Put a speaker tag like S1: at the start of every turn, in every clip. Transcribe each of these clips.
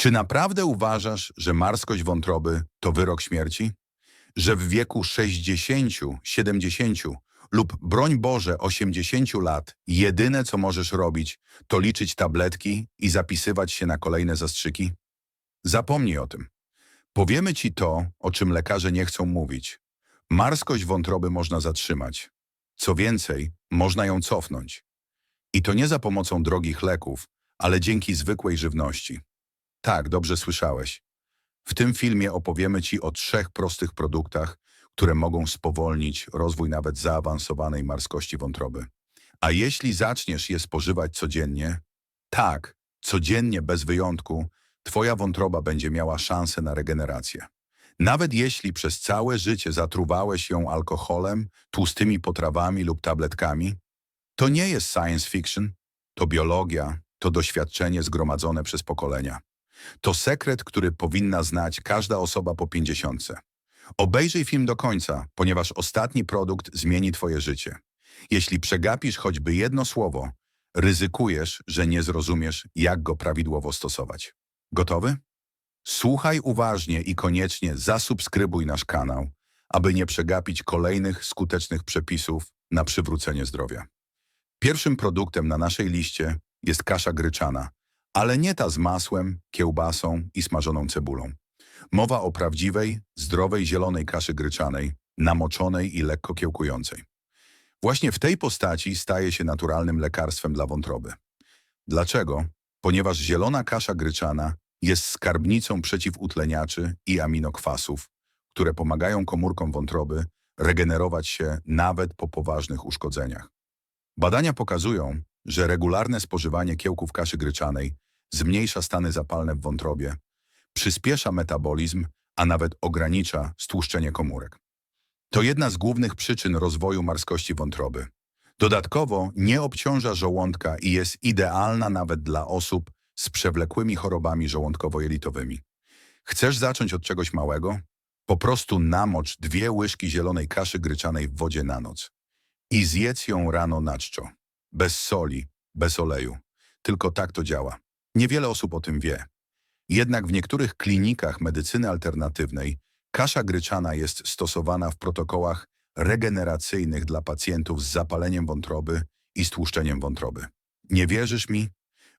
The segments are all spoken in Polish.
S1: Czy naprawdę uważasz, że marskość wątroby to wyrok śmierci? Że w wieku 60, 70 lub broń Boże 80 lat jedyne co możesz robić to liczyć tabletki i zapisywać się na kolejne zastrzyki? Zapomnij o tym. Powiemy ci to, o czym lekarze nie chcą mówić. Marskość wątroby można zatrzymać. Co więcej, można ją cofnąć. I to nie za pomocą drogich leków, ale dzięki zwykłej żywności. Tak, dobrze słyszałeś. W tym filmie opowiemy Ci o trzech prostych produktach, które mogą spowolnić rozwój nawet zaawansowanej marskości wątroby. A jeśli zaczniesz je spożywać codziennie, tak, codziennie bez wyjątku, Twoja wątroba będzie miała szansę na regenerację. Nawet jeśli przez całe życie zatruwałeś ją alkoholem, tłustymi potrawami lub tabletkami, to nie jest science fiction, to biologia, to doświadczenie zgromadzone przez pokolenia. To sekret, który powinna znać każda osoba po pięćdziesiątce. Obejrzyj film do końca, ponieważ ostatni produkt zmieni Twoje życie. Jeśli przegapisz choćby jedno słowo, ryzykujesz, że nie zrozumiesz, jak go prawidłowo stosować. Gotowy? Słuchaj uważnie i koniecznie zasubskrybuj nasz kanał, aby nie przegapić kolejnych skutecznych przepisów na przywrócenie zdrowia. Pierwszym produktem na naszej liście jest kasza gryczana, ale nie ta z masłem, kiełbasą i smażoną cebulą. Mowa o prawdziwej, zdrowej zielonej kaszy gryczanej, namoczonej i lekko kiełkującej. Właśnie w tej postaci staje się naturalnym lekarstwem dla wątroby. Dlaczego? Ponieważ zielona kasza gryczana jest skarbnicą przeciwutleniaczy i aminokwasów, które pomagają komórkom wątroby regenerować się nawet po poważnych uszkodzeniach. Badania pokazują, że regularne spożywanie kiełków kaszy gryczanej zmniejsza stany zapalne w wątrobie, przyspiesza metabolizm, a nawet ogranicza stłuszczenie komórek. To jedna z głównych przyczyn rozwoju marskości wątroby. Dodatkowo nie obciąża żołądka i jest idealna nawet dla osób z przewlekłymi chorobami żołądkowo-jelitowymi. Chcesz zacząć od czegoś małego? Po prostu namocz dwie łyżki zielonej kaszy gryczanej w wodzie na noc i zjedz ją rano na czczo. Bez soli, bez oleju. Tylko tak to działa. Niewiele osób o tym wie. Jednak w niektórych klinikach medycyny alternatywnej kasza gryczana jest stosowana w protokołach regeneracyjnych dla pacjentów z zapaleniem wątroby i stłuszczeniem wątroby. Nie wierzysz mi?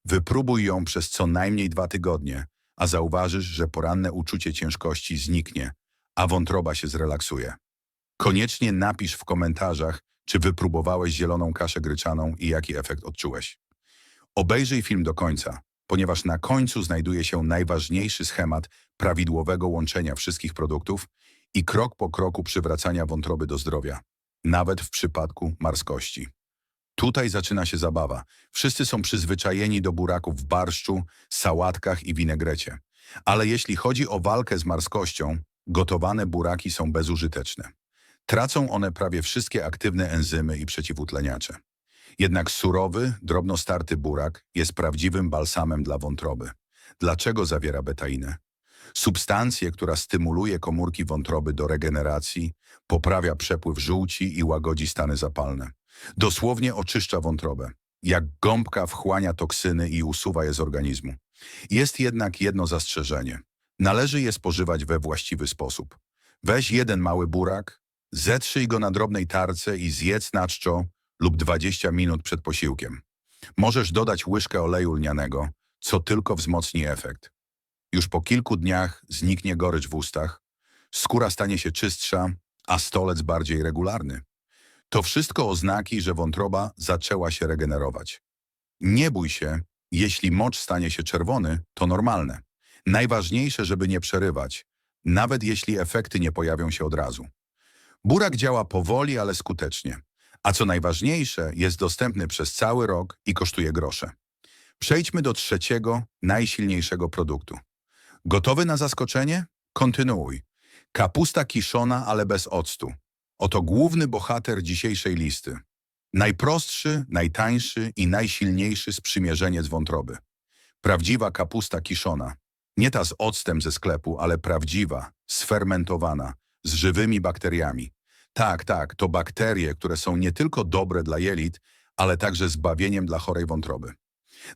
S1: Wypróbuj ją przez co najmniej dwa tygodnie, a zauważysz, że poranne uczucie ciężkości zniknie, a wątroba się zrelaksuje. Koniecznie napisz w komentarzach, czy wypróbowałeś zieloną kaszę gryczaną i jaki efekt odczułeś. Obejrzyj film do końca, ponieważ na końcu znajduje się najważniejszy schemat prawidłowego łączenia wszystkich produktów i krok po kroku przywracania wątroby do zdrowia, nawet w przypadku marskości. Tutaj zaczyna się zabawa. Wszyscy są przyzwyczajeni do buraków w barszczu, sałatkach i winegrecie. Ale jeśli chodzi o walkę z marskością, gotowane buraki są bezużyteczne. Tracą one prawie wszystkie aktywne enzymy i przeciwutleniacze. Jednak surowy, drobnostarty burak jest prawdziwym balsamem dla wątroby. Dlaczego zawiera betainę? Substancję, która stymuluje komórki wątroby do regeneracji, poprawia przepływ żółci i łagodzi stany zapalne. Dosłownie oczyszcza wątrobę. Jak gąbka wchłania toksyny i usuwa je z organizmu. Jest jednak jedno zastrzeżenie. Należy je spożywać we właściwy sposób. Weź jeden mały burak, zetrzyj go na drobnej tarce i zjedz na czczo lub 20 minut przed posiłkiem. Możesz dodać łyżkę oleju lnianego, co tylko wzmocni efekt. Już po kilku dniach zniknie gorycz w ustach, skóra stanie się czystsza, a stolec bardziej regularny. To wszystko oznaki, że wątroba zaczęła się regenerować. Nie bój się, jeśli mocz stanie się czerwony, to normalne. Najważniejsze, żeby nie przerywać, nawet jeśli efekty nie pojawią się od razu. Burak działa powoli, ale skutecznie. A co najważniejsze, jest dostępny przez cały rok i kosztuje grosze. Przejdźmy do trzeciego, najsilniejszego produktu. Gotowy na zaskoczenie? Kontynuuj. Kapusta kiszona, ale bez octu. Oto główny bohater dzisiejszej listy. Najprostszy, najtańszy i najsilniejszy sprzymierzeniec wątroby. Prawdziwa kapusta kiszona. Nie ta z octem ze sklepu, ale prawdziwa, sfermentowana, z żywymi bakteriami. Tak, tak, to bakterie, które są nie tylko dobre dla jelit, ale także zbawieniem dla chorej wątroby.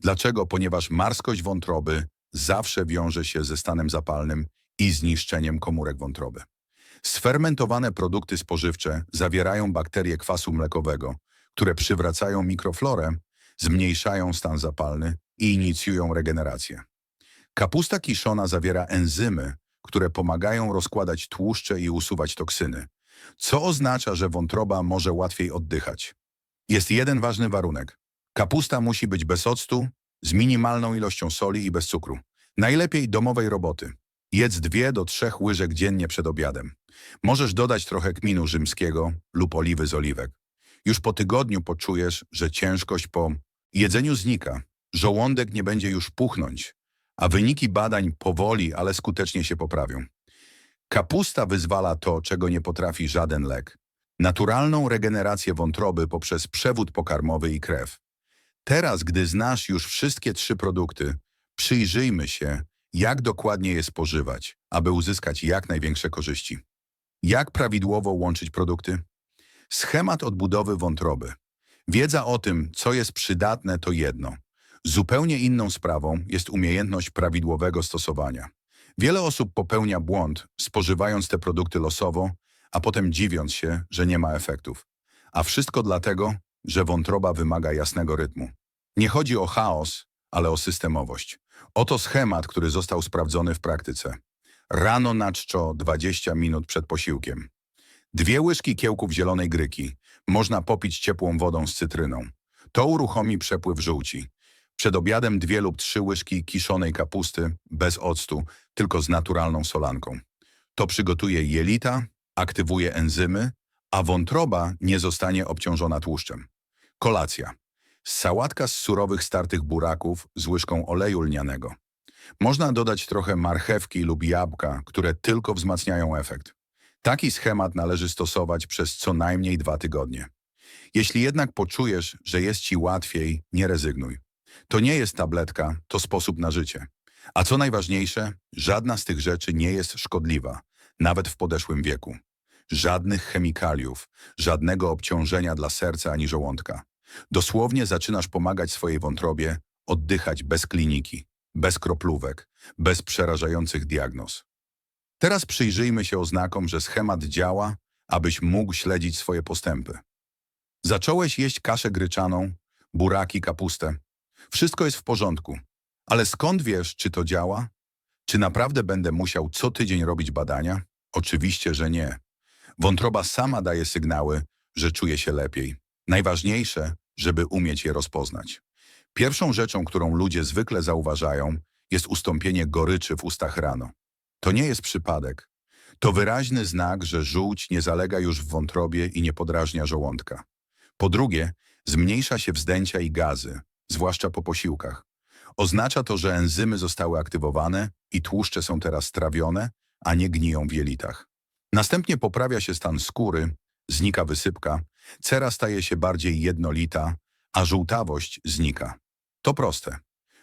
S1: Dlaczego? Ponieważ marskość wątroby zawsze wiąże się ze stanem zapalnym i zniszczeniem komórek wątroby. Sfermentowane produkty spożywcze zawierają bakterie kwasu mlekowego, które przywracają mikroflorę, zmniejszają stan zapalny i inicjują regenerację. Kapusta kiszona zawiera enzymy, które pomagają rozkładać tłuszcze i usuwać toksyny, co oznacza, że wątroba może łatwiej oddychać. Jest jeden ważny warunek. Kapusta musi być bez octu, z minimalną ilością soli i bez cukru. Najlepiej domowej roboty. Jedz dwie do trzech łyżek dziennie przed obiadem. Możesz dodać trochę kminu rzymskiego lub oliwy z oliwek. Już po tygodniu poczujesz, że ciężkość po jedzeniu znika, żołądek nie będzie już puchnąć, a wyniki badań powoli, ale skutecznie się poprawią. Kapusta wyzwala to, czego nie potrafi żaden lek. Naturalną regenerację wątroby poprzez przewód pokarmowy i krew. Teraz, gdy znasz już wszystkie trzy produkty, przyjrzyjmy się, jak dokładnie je spożywać, aby uzyskać jak największe korzyści. Jak prawidłowo łączyć produkty? Schemat odbudowy wątroby. Wiedza o tym, co jest przydatne, to jedno. Zupełnie inną sprawą jest umiejętność prawidłowego stosowania. Wiele osób popełnia błąd, spożywając te produkty losowo, a potem dziwiąc się, że nie ma efektów. A wszystko dlatego, że wątroba wymaga jasnego rytmu. Nie chodzi o chaos, ale o systemowość. Oto schemat, który został sprawdzony w praktyce. Rano na czczo 20 minut przed posiłkiem. Dwie łyżki kiełków zielonej gryki. Można popić ciepłą wodą z cytryną. To uruchomi przepływ żółci. Przed obiadem dwie lub trzy łyżki kiszonej kapusty, bez octu, tylko z naturalną solanką. To przygotuje jelita, aktywuje enzymy, a wątroba nie zostanie obciążona tłuszczem. Kolacja. Sałatka z surowych startych buraków z łyżką oleju lnianego. Można dodać trochę marchewki lub jabłka, które tylko wzmacniają efekt. Taki schemat należy stosować przez co najmniej dwa tygodnie. Jeśli jednak poczujesz, że jest ci łatwiej, nie rezygnuj. To nie jest tabletka, to sposób na życie. A co najważniejsze, żadna z tych rzeczy nie jest szkodliwa, nawet w podeszłym wieku. Żadnych chemikaliów, żadnego obciążenia dla serca ani żołądka. Dosłownie zaczynasz pomagać swojej wątrobie oddychać bez kliniki, bez kroplówek, bez przerażających diagnoz. Teraz przyjrzyjmy się oznakom, że schemat działa, abyś mógł śledzić swoje postępy. Zacząłeś jeść kaszę gryczaną, buraki, kapustę. Wszystko jest w porządku. Ale skąd wiesz, czy to działa? Czy naprawdę będę musiał co tydzień robić badania? Oczywiście, że nie. Wątroba sama daje sygnały, że czuje się lepiej. Najważniejsze, żeby umieć je rozpoznać. Pierwszą rzeczą, którą ludzie zwykle zauważają, jest ustąpienie goryczy w ustach rano. To nie jest przypadek. To wyraźny znak, że żółć nie zalega już w wątrobie i nie podrażnia żołądka. Po drugie, zmniejsza się wzdęcia i gazy, zwłaszcza po posiłkach. Oznacza to, że enzymy zostały aktywowane i tłuszcze są teraz trawione, a nie gniją w jelitach. Następnie poprawia się stan skóry, znika wysypka, cera staje się bardziej jednolita, a żółtawość znika. To proste.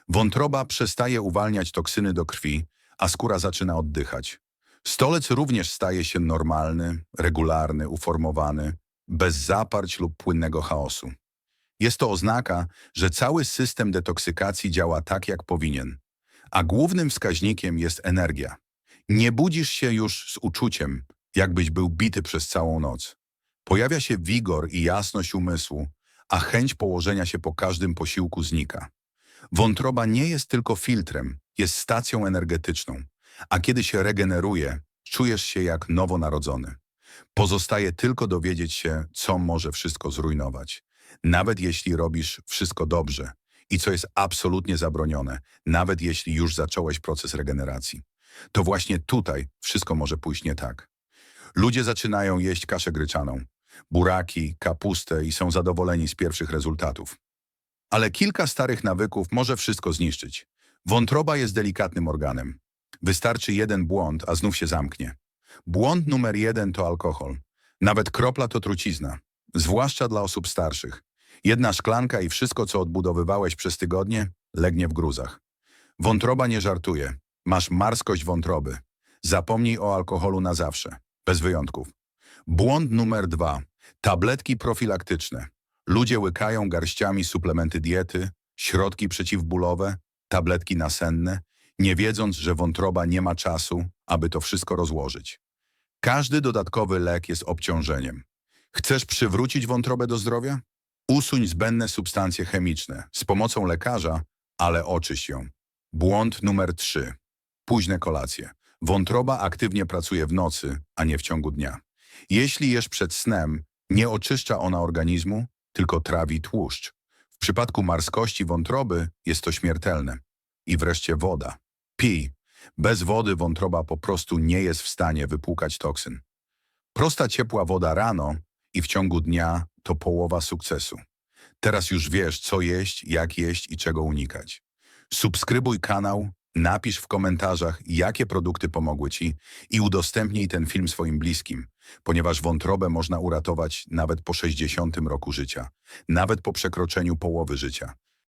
S1: Wątroba przestaje uwalniać toksyny do krwi, a skóra zaczyna oddychać. Stolec również staje się normalny, regularny, uformowany, bez zaparć lub płynnego chaosu. Jest to oznaka, że cały system detoksykacji działa tak, jak powinien. A głównym wskaźnikiem jest energia. Nie budzisz się już z uczuciem, jakbyś był bity przez całą noc. Pojawia się wigor i jasność umysłu, a chęć położenia się po każdym posiłku znika. Wątroba nie jest tylko filtrem, jest stacją energetyczną, a kiedy się regeneruje, czujesz się jak nowonarodzony. Pozostaje tylko dowiedzieć się, co może wszystko zrujnować. Nawet jeśli robisz wszystko dobrze i co jest absolutnie zabronione, nawet jeśli już zacząłeś proces regeneracji. To właśnie tutaj wszystko może pójść nie tak. Ludzie zaczynają jeść kaszę gryczaną, buraki, kapustę i są zadowoleni z pierwszych rezultatów. Ale kilka starych nawyków może wszystko zniszczyć. Wątroba jest delikatnym organem. Wystarczy jeden błąd, a znów się zamknie. Błąd numer jeden to alkohol. Nawet kropla to trucizna, zwłaszcza dla osób starszych. Jedna szklanka i wszystko, co odbudowywałeś przez tygodnie, legnie w gruzach. Wątroba nie żartuje. Masz marskość wątroby. Zapomnij o alkoholu na zawsze, bez wyjątków. Błąd numer dwa. Tabletki profilaktyczne. Ludzie łykają garściami suplementy diety, środki przeciwbólowe, tabletki nasenne nie wiedząc, że wątroba nie ma czasu, aby to wszystko rozłożyć. Każdy dodatkowy lek jest obciążeniem. Chcesz przywrócić wątrobę do zdrowia? Usuń zbędne substancje chemiczne z pomocą lekarza, ale oczyść ją. Błąd numer 3. Późne kolacje. Wątroba aktywnie pracuje w nocy, a nie w ciągu dnia. Jeśli jesz przed snem, nie oczyszcza ona organizmu, tylko trawi tłuszcz. W przypadku marskości wątroby jest to śmiertelne. I wreszcie woda. Pij. Bez wody wątroba po prostu nie jest w stanie wypłukać toksyn. Prosta ciepła woda rano i w ciągu dnia to połowa sukcesu. Teraz już wiesz, co jeść, jak jeść i czego unikać. Subskrybuj kanał, napisz w komentarzach, jakie produkty pomogły Ci i udostępnij ten film swoim bliskim, ponieważ wątrobę można uratować nawet po 60 roku życia, nawet po przekroczeniu połowy życia.